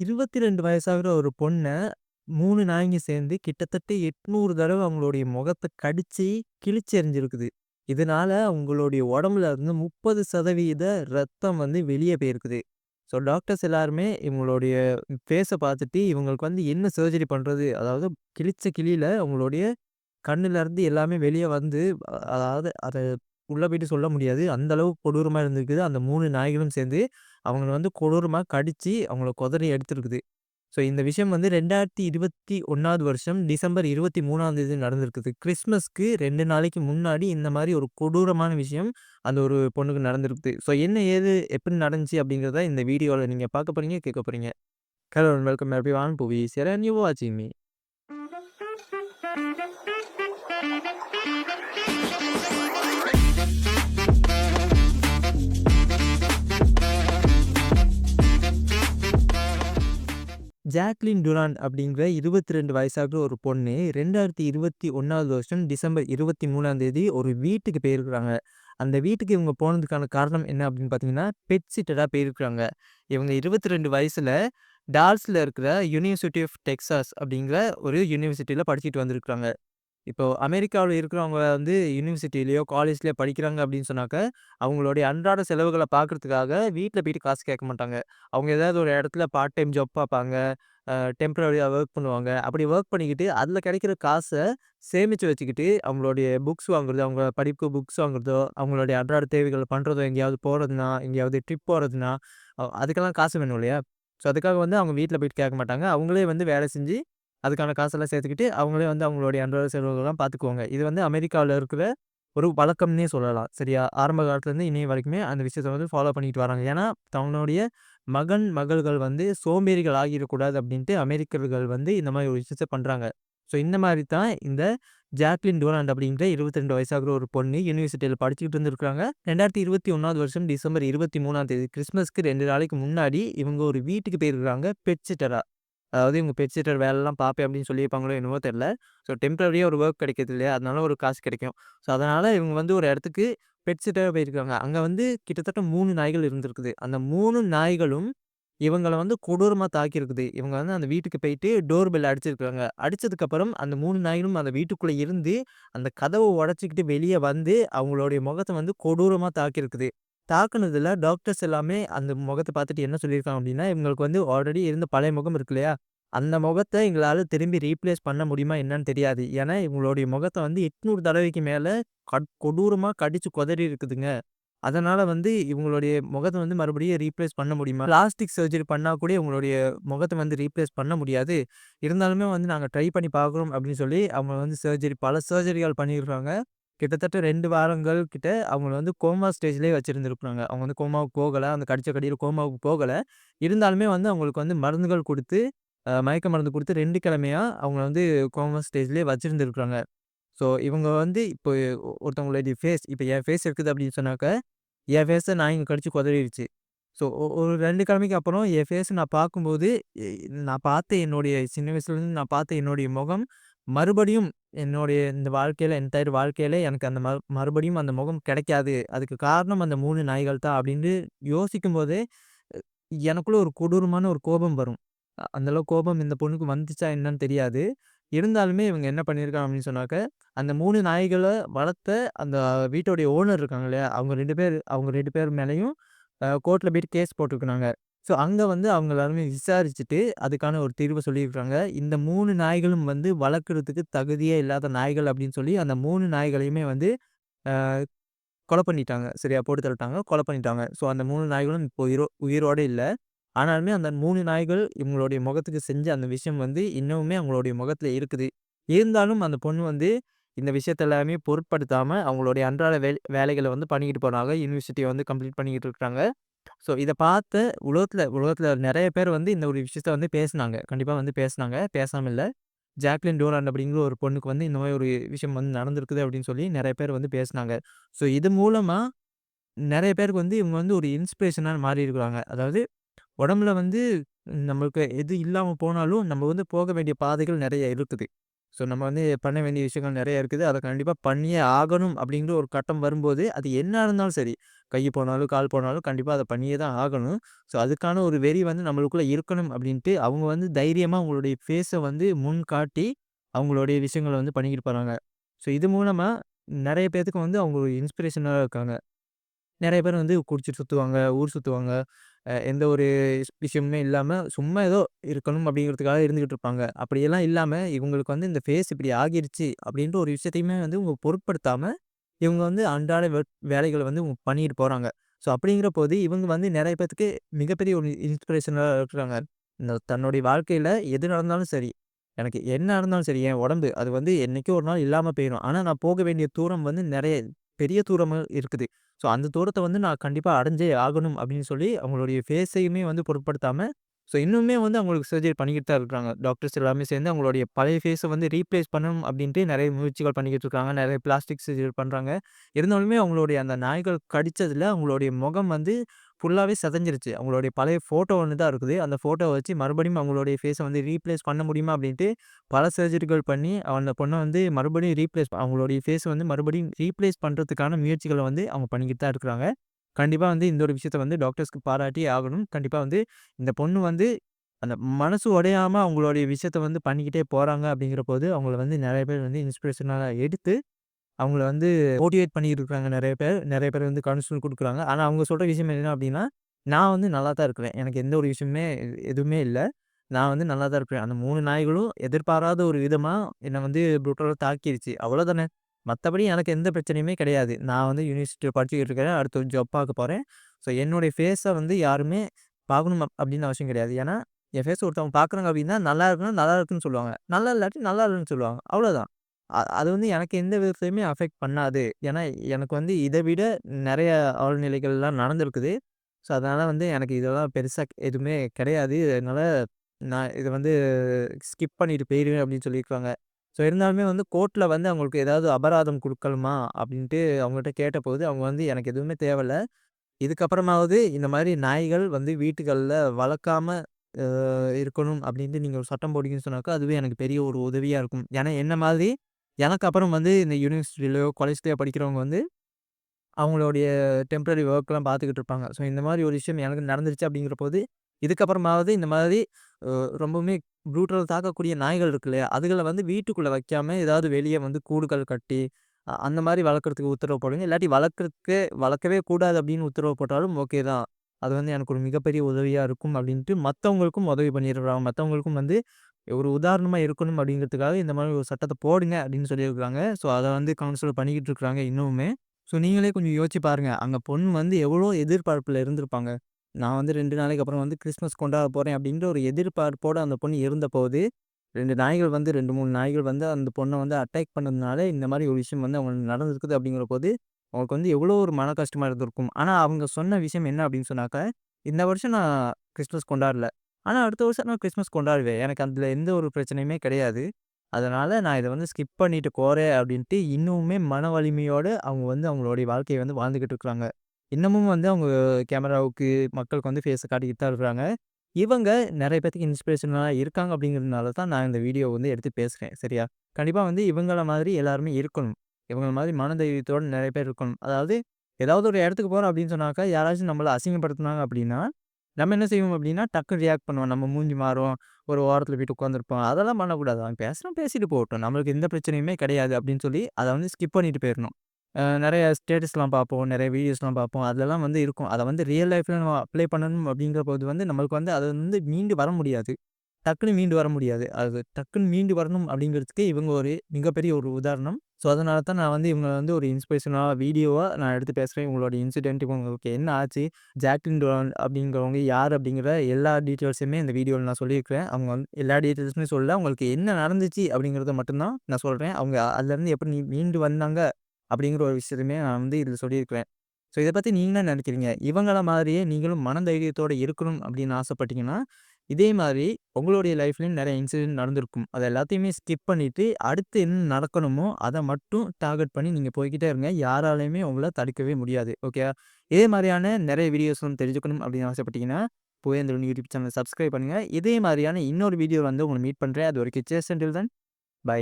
இருபத்தி ரெண்டு வயசாகிற ஒரு பொண்ணை மூணு நாய்ங்க சேர்ந்து கிட்டத்தட்ட எட்நூறு தடவை அவங்களுடைய முகத்தை கடிச்சு, கிழிச்சு எறிஞ்சிருக்குது. இதனால அவங்களுடைய உடம்புல இருந்து 30% ரத்தம் வந்து வெளியே போயிருக்குது. ஸோ டாக்டர்ஸ் எல்லாருமே இவங்களுடைய ஃபேஸை பார்த்துட்டு, இவங்களுக்கு வந்து என்ன சர்ஜரி பண்ணுறது அதாவது கிழிச்ச கிளியில் அவங்களுடைய கண்ணுலேருந்து எல்லாமே வெளியே வந்து, அதாவது அதை உள்ள போயிட்டு சொல்ல முடியாது. அந்த அளவு கொடூரமாக இருந்திருக்குது. அந்த மூணு நாய்களும் சேர்ந்து அவங்கள வந்து கொடூரமா கடிச்சு, அவங்கள கொதறி எடுத்திருக்குது. ஸோ இந்த விஷயம் வந்து 2021வது வருஷம் டிசம்பர் 23ஆம் தேதி நடந்திருக்குது. கிறிஸ்மஸ்க்கு 2 நாளைக்கு முன்னாடி இந்த மாரி ஒரு கொடூரமான விஷயம் அந்த ஒரு பொண்ணுக்கு நடந்திருக்குது. ஸோ என்ன ஏது எப்படி நடந்துச்சு அப்படிங்கிறத இந்த வீடியோல நீங்க பார்க்க போறீங்க, கேட்க போறீங்க. Hello and welcome everyone Bhuvi here and you வாட்சிங் மீ. ஜாக்லின் டுரான் அப்படிங்கிற இருபத்தி ரெண்டு வயசாகிற ஒரு பொண்ணு 2021வது வருஷம் டிசம்பர் 23ஆம் தேதி ஒரு வீட்டுக்கு போயிருக்கிறாங்க. அந்த வீட்டுக்கு இவங்க போனதுக்கான காரணம் என்ன அப்படின்னு பார்த்தீங்கன்னா, பெட் சிட்டரா போயிருக்கிறாங்க. இவங்க 22 வயசுல டால்ஸ்ல இருக்கிற யுனிவர்சிட்டி ஆஃப் டெக்ஸாஸ் அப்படிங்கிற ஒரு யூனிவர்சிட்டியில் படிச்சுட்டு வந்திருக்கிறாங்க. இப்போ அமெரிக்காவுல இருக்கிறவங்க வந்து யுனிவர்சிட்டிலயோ, காலேஜ்லயோ படிக்கிறாங்க அப்படின்னு சொன்னாக்க, அவங்களுடைய அன்றாட செலவுகள பார்க்கறதுக்காக வீட்ல போயிட்டு காசு கேட்க மாட்டாங்க. அவங்க ஏதாவது ஒரு இடத்துல பார்ட் டைம் ஜாப் பார்ப்பாங்க. அ டெம்பரரியா வொர்க் பண்ணுவாங்க. அப்படி வொர்க் பண்ணிக்கிட்டு அதில் கிடைக்கிற காச சேமிச்சு வச்சுக்கிட்டு, அவங்களுடைய புக்ஸ் வாங்குறது, அவங்க படிப்பு புக்ஸ் வாங்குறதோ, அவங்களுடைய அன்றாட தேவைகள் பண்றதோ, எங்கேயாவது போகிறதுனா எங்கேயாவது ட்ரிப் போகிறதுனா அ அதுக்கெல்லாம் காசு வேணும் இல்லையா? ஸோ அதுக்காக வந்து அவங்க வீட்ல போயிட்டு கேட்க மாட்டாங்க. அவங்களே வந்து வேலை செஞ்சு, அதுக்கான காசெல்லாம் சேர்த்துக்கிட்டு, அவங்களே வந்து அவங்களுடைய அன்றாட செலவுகள்லாம் பார்த்துக்குவாங்க. இது வந்து அமெரிக்காவில் இருக்கிற ஒரு வழக்கம்னே சொல்லலாம். சரியா? ஆரம்ப காலத்துலேருந்து இன்னைய வரைக்குமே அந்த விஷயத்தை வந்து ஃபாலோ பண்ணிட்டு வராங்க. ஏன்னா, தங்களுடைய மகன், மகள்கள் வந்து சோம்பேறிகள் ஆகிடக்கூடாது அப்படின்ட்டு அமெரிக்கர்கள் வந்து இந்த மாதிரி ஒரு விஷயத்தை பண்ணுறாங்க ஸோ இந்த மாதிரி தான் இந்த ஜாக்லின் டோனால்ட் அப்படின்ற இருபத்தி ரெண்டு வயசாகிற ஒரு பொண்ணு யூனிவர்சிட்டியில் படிச்சுக்கிட்டு இருந்திருக்காங்க. 2021வது வருஷம் டிசம்பர் 23ஆம் தேதி கிறிஸ்மஸ்க்கு ரெண்டு நாளைக்கு முன்னாடி இவங்க ஒரு வீட்டுக்கு போயிருக்கிறாங்க பெட்சிட்டரா அதாவது இவங்க பெட் சிட்டர் வேலைலாம் பார்ப்பேன் அப்படின்னு சொல்லியிருப்பாங்களோ என்னவோ தெரில ஸோ டெம்பரரியாக ஒரு ஒர்க் கிடைக்கிறது இல்லையா? அதனால ஒரு காசு கிடைக்கும். ஸோ அதனால் இவங்க வந்து ஒரு இடத்துக்கு பெட்சீட்டராக போயிருக்காங்க. அங்கே வந்து கிட்டத்தட்ட மூணு நாய்கள் இருந்திருக்குது. அந்த மூணு நாய்களும் இவங்களை வந்து கொடூரமாக தாக்கியிருக்குது. இவங்க வந்து அந்த வீட்டுக்கு போயிட்டு டோர் பெல் அடிச்சிருக்காங்க. அடித்ததுக்கப்புறம் அந்த மூணு நாய்களும் அந்த வீட்டுக்குள்ளே இருந்து, அந்த கதவை உடச்சிக்கிட்டு வெளியே வந்து, அவங்களுடைய முகத்தை வந்து கொடூரமாக தாக்கியிருக்குது. தாக்குனதுல டாக்டர்ஸ் எல்லாமே அந்த முகத்தை பார்த்துட்டு என்ன சொல்லியிருக்காங்க அப்படின்னா, இவங்களுக்கு வந்து ஆல்ரெடி இருந்த பழைய முகம் இருக்கு இல்லையா? அந்த முகத்தை எங்களால் திரும்பி ரீப்ளேஸ் பண்ண முடியுமா என்னன்னு தெரியாது. ஏன்னா, இவங்களுடைய முகத்தை வந்து 800 தடவைக்கு மேலே கட் கொடூரமாக கடிச்சு கொதறி இருக்குதுங்க. அதனால வந்து இவங்களுடைய முகத்தை வந்து மறுபடியும் ரீப்ளேஸ் பண்ண முடியுமா? பிளாஸ்டிக் சர்ஜரி பண்ணா கூட இவங்களுடைய முகத்தை வந்து ரீப்ளேஸ் பண்ண முடியாது. இருந்தாலுமே வந்து நாங்கள் ட்ரை பண்ணி பார்க்குறோம் அப்படின்னு சொல்லி, அவங்க வந்து சர்ஜரி பல சர்ஜரிகள் பண்ணியிருக்காங்க. கிட்டத்தட்ட 2 வாரங்கள் கிட்ட அவங்கள வந்து கோமா ஸ்டேஜ்லயே வச்சிருந்திருக்காங்க. அவங்க வந்து கோமாவுக்கு போகல. அந்த கடிச்ச கடியில கோமாவுக்கு போகல. இருந்தாலுமே வந்து அவங்களுக்கு வந்து மருந்துகள் குடுத்து, அ மயக்க மருந்து குடுத்து 2 கிழமையா அவங்கள வந்து கோமா ஸ்டேஜ்லயே வச்சிருந்திருக்காங்க. ஸோ இவங்க வந்து இப்போ ஒருத்தவங்களுடைய ஃபேஸ் இப்போ என் ஃபேஸ் இருக்குது அப்படின்னு சொன்னாக்க, என் ஃபேஸ நாய்ங்க கடிச்சு கொதறிருச்சு. ஸோ ஒ ஒரு 2 கிழமைக்கு அப்புறம் என் ஃபேஸ நான் பார்க்கும்போது, நான் பார்த்த என்னுடைய சின்ன வயசுலேருந்து நான் பார்த்த என்னுடைய முகம், மறுபடியும் என்னுடைய இந்த வாழ்க்கையில என்டையர் வாழ்க்கையில எனக்கு அந்த ம மறுபடியும் அந்த முகம் கிடைக்காது. அதுக்கு காரணம் அந்த மூணு நாய்கள் தான் அப்படின்னு யோசிக்கும்போதே, போதே எனக்குள்ள ஒரு கொடூரமான ஒரு கோபம் வரும். அந்தளவு கோபம் இந்த பொண்ணுக்கு வந்துச்சா என்னன்னு தெரியாது. இருந்தாலுமே இவங்க என்ன பண்ணியிருக்காங்க அப்படின்னு சொன்னாக்க, அந்த மூணு நாய்களை வளர்த்த அந்த வீட்டோடைய ஓனர் இருக்காங்க இல்லையா? அவங்க ரெண்டு பேர் அவங்க ரெண்டு பேர் மேலேயும் கோர்ட்டில் போய்ட்டு போயிட்டு கேஸ் போட்டிருக்கிறாங்க ஸோ அங்கே வந்து அவங்க எல்லாருமே விசாரிச்சுட்டு, அதுக்கான ஒரு தீர்வை சொல்லியிருக்காங்க. இந்த மூணு நாய்களும் வந்து வளர்க்குறதுக்கு தகுதியே இல்லாத நாய்கள் அப்படின்னு சொல்லி, அந்த மூணு நாய்களையுமே வந்து கொலை பண்ணிட்டாங்க. சரியா? போட்டு தள்ளிட்டாங்க. கொலை பண்ணிட்டாங்க. ஸோ அந்த மூணு நாய்களும் இப்போ உயிரோ உயிரோட இல்லை ஆனாலுமே அந்த மூணு நாய்கள் இவங்களுடைய முகத்துக்கு செஞ்ச அந்த விஷயம் வந்து இன்னமுமே அவங்களுடைய முகத்தில் இருக்குது. இருந்தாலும் அந்த பொண்ணு வந்து இந்த விஷயத்த எல்லாமே பொருட்படுத்தாமல் அவங்களுடைய அன்றாட வே வேலைகளை வந்து பண்ணிக்கிட்டு போனாங்க. யூனிவர்சிட்டியை வந்து கம்ப்ளீட் பண்ணிக்கிட்டு இருக்கிறாங்க ஸோ இதை பார்த்து உலகத்தில் உலகத்தில் நிறைய பேர் வந்து இந்த ஒரு விஷயத்த வந்து பேசுனாங்க. கண்டிப்பாக வந்து பேசுனாங்க. பேசாமல் இல்லை ஜாக்லின் டோராண்ட் அப்படிங்கிற ஒரு பொண்ணுக்கு வந்து இந்த மாதிரி ஒரு விஷயம் வந்து நடந்திருக்குது அப்படின்னு சொல்லி நிறைய பேர் வந்து பேசுனாங்க. ஸோ இது மூலமாக நிறைய பேருக்கு வந்து இவங்க வந்து ஒரு இன்ஸ்பிரேஷனாக மாறி இருக்கிறாங்க அதாவது உடம்புல வந்து நம்மளுக்கு எது இல்லாமல் போனாலும், நம்ம வந்து போக வேண்டிய பாதைகள் நிறைய இருக்குது. ஸோ நம்ம வந்து பண்ண வேண்டிய விஷயங்கள் நிறைய இருக்குது. அதை கண்டிப்பாக பண்ணியே ஆகணும் அப்படிங்கிற ஒரு கட்டம் வரும்போது, அது என்ன இருந்தாலும் சரி. கை போனாலும், கால் போனாலும் கண்டிப்பாக அதை பண்ணியே தான் ஆகணும். ஸோ அதுக்கான ஒரு வெறி வந்து நம்மளுக்குள்ளே இருக்கணும் அப்படின்ட்டு, அவங்க வந்து தைரியமாக அவங்களுடைய ஃபேஸை வந்து முன் காட்டி, அவங்களுடைய விஷயங்கள வந்து பண்ணிக்கிட்டு போகிறாங்க ஸோ இது மூலமாக நிறைய பேர்த்துக்கு வந்து அவங்க ஒரு இன்ஸ்பிரேஷனாக இருக்காங்க. நிறைய பேர் வந்து குடிச்சிட்டு சுற்றுவாங்க ஊர் சுற்றுவாங்க எந்த ஒரு விஷயமுமே இல்லாமல் சும்மா ஏதோ இருக்கணும் அப்படிங்கிறதுக்காக இருந்துக்கிட்டு இருப்பாங்க. அப்படியெல்லாம் இல்லாமல் இவங்களுக்கு வந்து இந்த ஃபேஸ் இப்படி ஆகிருச்சு அப்படின்ற ஒரு விஷயத்தையுமே வந்து இவங்க பொருட்படுத்தாமல் இவங்க வந்து அன்றாட வேலைகளை வந்து பண்ணிட்டு போறாங்க. ஸோ அப்படிங்கிறபோது, இவங்க வந்து நிறைய பேத்துக்கு மிகப்பெரிய ஒரு இன்ஸ்பிரேஷனாக இருக்கிறாங்க. இந்த தன்னுடைய வாழ்க்கையில எது நடந்தாலும் சரி, எனக்கு என்ன நடந்தாலும் சரி, என் உடம்பு அது வந்து என்னைக்கோ ஒரு நாள் இல்லாமல் போயிடும் ஆனால் நான் போக வேண்டிய தூரம் வந்து நிறைய பெரிய தூரமாக இருக்குது. ஸோ அந்த தூரத்தை வந்து நான் கண்டிப்பாக அடைஞ்சே ஆகணும் அப்படின்னு சொல்லி, அவங்களுடைய ஃபேஸையுமே வந்து பொருட்படுத்தாமல் ஸோ இன்னுமே வந்து அவங்களுக்கு சர்ஜரி பண்ணிக்கிட்டு தான் இருக்கிறாங்க டாக்டர்ஸ் எல்லாமே சேர்ந்து அவங்களுடைய பழைய ஃபேஸை வந்து ரீப்ளேஸ் பண்ணணும் அப்படின்ட்டு நிறைய முயற்சிகள் பண்ணிக்கிட்டு இருக்காங்க. நிறைய பிளாஸ்டிக் சர்ஜரி பண்ணுறாங்க இருந்தாலுமே அவங்களுடைய அந்த நாய்கள் கடித்ததில் அவங்களுடைய முகம் வந்து ஃபுல்லாகவே செதஞ்சிருச்சு அவங்களுடைய பழைய ஃபோட்டோ ஒன்று தான் இருக்குது. அந்த ஃபோட்டோ வச்சு மறுபடியும் அவங்களுடைய ஃபேஸை வந்து ரீப்ளேஸ் பண்ண முடியுமா அப்படின்ட்டு பல சர்ஜரிகள் பண்ணி, அந்த பொண்ணை வந்து மறுபடியும் ரீப்ளேஸ் அவங்களுடைய ஃபேஸை வந்து மறுபடியும் ரீப்ளேஸ் பண்ணுறதுக்கான முயற்சிகளை வந்து அவங்க பண்ணிக்கிட்டு தான் இருக்கிறாங்க. கண்டிப்பாக வந்து இந்த ஒரு விஷயத்த வந்து டாக்டர்ஸ்க்கு பாராட்டி ஆகணும். கண்டிப்பாக வந்து இந்த பொண்ணு வந்து அந்த மனசு உடையாமல் அவங்களுடைய விஷயத்த வந்து பண்ணிக்கிட்டே போறாங்க அப்படிங்கிறபோது, அவங்கள வந்து நிறைய பேர் வந்து இன்ஸ்பிரேஷனாக எடுத்து, அவங்கள வந்து மோட்டிவேட் பண்ணிட்டு இருக்காங்க பேர். நிறைய பேர் வந்து கவுன்சிலிங் கொடுக்குறாங்க ஆனால் அவங்க சொல்கிற விஷயம் என்ன அப்படின்னா, நான் வந்து நல்லா தான் இருக்கிறேன். எனக்கு எந்த ஒரு விஷயமுமே எதுவுமே இல்லை நான் வந்து நல்லா தான் இருக்கிறேன். அந்த மூணு நாய்களும் எதிர்பாராத ஒரு விதமாக என்னை வந்து புரூட்டலா தாக்கிடுச்சு அவ்வளோதானே. மற்றபடி எனக்கு எந்த பிரச்சனையுமே கிடையாது. நான் வந்து யூனிவர்சிட்டியில் படிச்சுக்கிட்டு இருக்கிறேன். அடுத்து ஜாப் பார்க்க போகிறேன் ஸோ என்னுடைய ஃபேஸை வந்து யாருமே பார்க்கணும் அப்படின்னு அவசியம் கிடையாது. ஏன்னா, என் ஃபேஸ் ஒருத்தவங்க பார்க்குறாங்க அப்படின்னா, நல்லா இருக்குன்னா நல்லா இருக்குன்னு சொல்லுவாங்க. நல்லா இல்லாட்டி நல்லா இல்லைன்னு சொல்லுவாங்க. அவ்வளோதான். அது வந்து எனக்கு எந்த விதத்துலையுமே அஃபெக்ட் பண்ணாது. ஏன்னா, எனக்கு வந்து இதை விட நிறைய ஆழ்நிலைகள்லாம் நடந்திருக்குது. ஸோ அதனால் வந்து எனக்கு இதெல்லாம் பெருசாக எதுவுமே கிடையாது. அதனால் நான் இதை வந்து ஸ்கிப் பண்ணிட்டு போயிடுவேன் அப்படின்னு சொல்லியிருக்காங்க. ஸோ இருந்தாலுமே வந்து கோர்ட்டில் வந்து அவங்களுக்கு ஏதாவது அபராதம் கொடுக்கணுமா அப்படின்ட்டு அவங்கள்ட்ட கேட்டபோது, அவங்க வந்து எனக்கு எதுவுமே தேவையில்ல. இதுக்கப்புறமாவது இந்த மாதிரி நாய்கள் வந்து வீட்டுகளில் வளர்க்காம இருக்கணும் அப்படின்ட்டு நீங்கள் ஒரு சட்டம் போடுங்கன்னு சொன்னாக்கா, அதுவே எனக்கு பெரிய ஒரு உதவியாக இருக்கும். ஏன்னா என்ன மாதிரி எனக்கு அப்புறம் வந்து இந்த யூனிவர்சிட்டிலயோ, காலேஜ்லேயோ படிக்கிறவங்க வந்து அவங்களுடைய டெம்பரரி ஒர்க்லாம் பார்த்துக்கிட்டு இருப்பாங்க. ஸோ இந்த மாதிரி ஒரு விஷயம் எனக்கு நடந்துருச்சு அப்படிங்கிறபோது, இதுக்கப்புறமாவது இந்த மாதிரி ரொம்பவுமே ப்ரூட்டல் தாக்கக்கூடிய நாய்கள் இருக்கு இல்லையா? அதுகள வந்து வீட்டுக்குள்ளே வைக்காமல் ஏதாவது வெளியே வந்து கூடுகள் கட்டி, அந்த மாதிரி வளர்க்குறதுக்கு உத்தரவு போடுங்க. இல்லாட்டி வளர்க்குறதுக்கு வளர்க்கவே கூடாது அப்படின்னு உத்தரவு போட்டாலும் ஓகே தான். அது வந்து எனக்கு ஒரு மிகப்பெரிய உதவியாக இருக்கும் அப்படின்ட்டு மற்றவங்களுக்கும் உதவி பண்ணிடுறாங்க மற்றவங்களுக்கும் வந்து ஒரு உதாரணமாக இருக்கணும் அப்படிங்கிறதுக்காக இந்த மாதிரி ஒரு சட்டத்தை போடுங்க அப்படின்னு சொல்லியிருக்காங்க. ஸோ அதை வந்து கவுன்சிலர் பண்ணிக்கிட்டு இருக்கிறாங்க இன்னுமே ஸோ நீங்களே கொஞ்சம் யோசிச்சு பாருங்கள் அங்கே பொண்ணு வந்து எவ்வளோ எதிர்பார்ப்பில் இருந்திருப்பாங்க. நான் வந்து ரெண்டு நாளைக்கு அப்புறம் வந்து கிறிஸ்மஸ் கொண்டாட போகிறேன் அப்படின்ற ஒரு எதிர்பார்ப்போட அந்த பொண்ணு இருந்தபோது, ரெண்டு நாய்கள் வந்து 2, 3 நாய்கள் வந்து அந்த பொண்ணை வந்து அட்டாக் பண்ணதுனால, இந்த மாதிரி ஒரு விஷயம் வந்து அவங்களுக்கு நடந்திருக்குது அப்படிங்கிறபோது, அவங்களுக்கு வந்து எவ்வளோ ஒரு மன கஷ்டமாக இருந்திருக்கும். ஆனால் அவங்க சொன்ன விஷயம் என்ன அப்படின்னு சொன்னாக்கா, இந்த வருஷம் நான் கிறிஸ்மஸ் கொண்டாடல. ஆனால் அடுத்த வருஷம் நான் கிறிஸ்மஸ் கொண்டாடுவேன். எனக்கு அதில் எந்த ஒரு பிரச்சனையுமே கிடையாது. அதனால் நான் இதை வந்து ஸ்கிப் பண்ணிட்டு போகிறேன் அப்படின்ட்டு இன்னுமே மன வலிமையோடு அவங்க வந்து அவங்களுடைய வாழ்க்கையை வந்து வாழ்ந்துக்கிட்டு இருக்கிறாங்க. இன்னமும் வந்து அவங்க கேமராவுக்கு மக்களுக்கு வந்து ஃபேஸை காட்டிக்கிட்டு தான் இருக்கிறாங்க. இவங்க நிறைய பேத்துக்கு இன்ஸ்பிரேஷனாக இருக்காங்க அப்படிங்கிறதுனால தான் நான் இந்த வீடியோ வந்து எடுத்து பேசுகிறேன் சரியா? கண்டிப்பாக வந்து இவங்கள மாதிரி எல்லாருமே இருக்கணும். இவங்கள மாதிரி மனதைரியத்தோடு நிறைய பேர் இருக்கணும். அதாவது ஏதாவது ஒரு இடத்துக்கு போகிறோம் அப்படின்னு சொன்னாக்கா, யாராச்சும் நம்மளை அசிங்கப்படுத்துனாங்க அப்படின்னா, நம்ம என்ன செய்வோம் அப்படின்னா, டக்கு ரியாக்ட் பண்ணுவோம். நம்ம மூஞ்சி மாறும். ஒரு ஓரத்தில் போயிட்டு உட்காந்துருப்போம். அதெல்லாம் பண்ணக்கூடாது. அவன் பேசுகிறோம் பேசிட்டு போகட்டும். நம்மளுக்கு எந்த பிரச்சனையுமே கிடையாது அப்படின்னு சொல்லி, அதை வந்து ஸ்கிப் பண்ணிட்டு போயிடணும் நிறைய ஸ்டேட்டஸ்லாம் பார்ப்போம். நிறைய வீடியோஸ்லாம் பார்ப்போம். அதுலலாம் வந்து இருக்கும். அத வந்து ரியல் லைஃப்ல நம்ம அப்ளை பண்ணணும் அப்படிங்கிறபோது வந்து நம்மளுக்கு வந்து அது வந்து மீண்டு வர முடியாது. டக்குனு மீண்டு வர முடியாது. அது டக்குன்னு மீண்டு வரணும் அப்படிங்கிறதுக்கு இவங்க ஒரு மிகப்பெரிய ஒரு உதாரணம். ஸோ அதனால தான் நான் வந்து இவங்கள வந்து ஒரு இன்ஸ்பிரேஷனா வீடியோவா நான் எடுத்து பேசுறேன். இவங்களோட இன்சிடென்ட் இவங்களுக்கு என்ன ஆச்சு? ஜாக்லின் டோனால்ட் அப்படிங்கிறவங்க யார் அப்படிங்கிற எல்லா டீட்டெயில்ஸுமே இந்த வீடியோல நான் சொல்லியிருக்கிறேன். அவங்க வந்து எல்லா டீட்டெயில்ஸுமே சொல்லல. அவங்களுக்கு என்ன நடந்துச்சு அப்படிங்கிறத மட்டும் தான் நான் சொல்றேன். அவங்க அதுலேருந்து எப்படி நீ மீண்டு வந்தாங்க அப்படிங்கிற ஒரு விஷயத்தையுமே நான் வந்து இதில் சொல்லியிருக்கிறேன். ஸோ இதை பற்றி நீங்கள் என்ன நினைக்கிறீங்க? இவங்கள மாதிரியே நீங்களும் மனதைரியத்தோடு இருக்கணும் அப்படின்னு ஆசைப்பட்டீங்கன்னா, இதே மாதிரி உங்களுடைய லைஃப்லையும் நிறைய இன்சிடென்ட் நடந்திருக்கும். அது எல்லாத்தையுமே ஸ்கிப் பண்ணிவிட்டு அடுத்து என்ன நடக்கணுமோ, அதை மட்டும் டார்கெட் பண்ணி நீங்கள் போய்கிட்டே இருங்க. யாராலையுமே உங்களை தடுக்கவே முடியாது. ஓகே இதே மாதிரியான நிறைய வீடியோஸ்லாம் தெரிஞ்சுக்கணும் அப்படின்னு ஆசைப்பட்டீங்கன்னா, புயந்திரன் யூடியூப் சேனல் சப்ஸ்கிரைப் பண்ணுங்க. இதே மாதிரியான இன்னொரு வீடியோ வந்து உங்களை மீட் பண்றேன். அதுவரைக்கும் சியர்ஸ் அண்டில் தென், பை.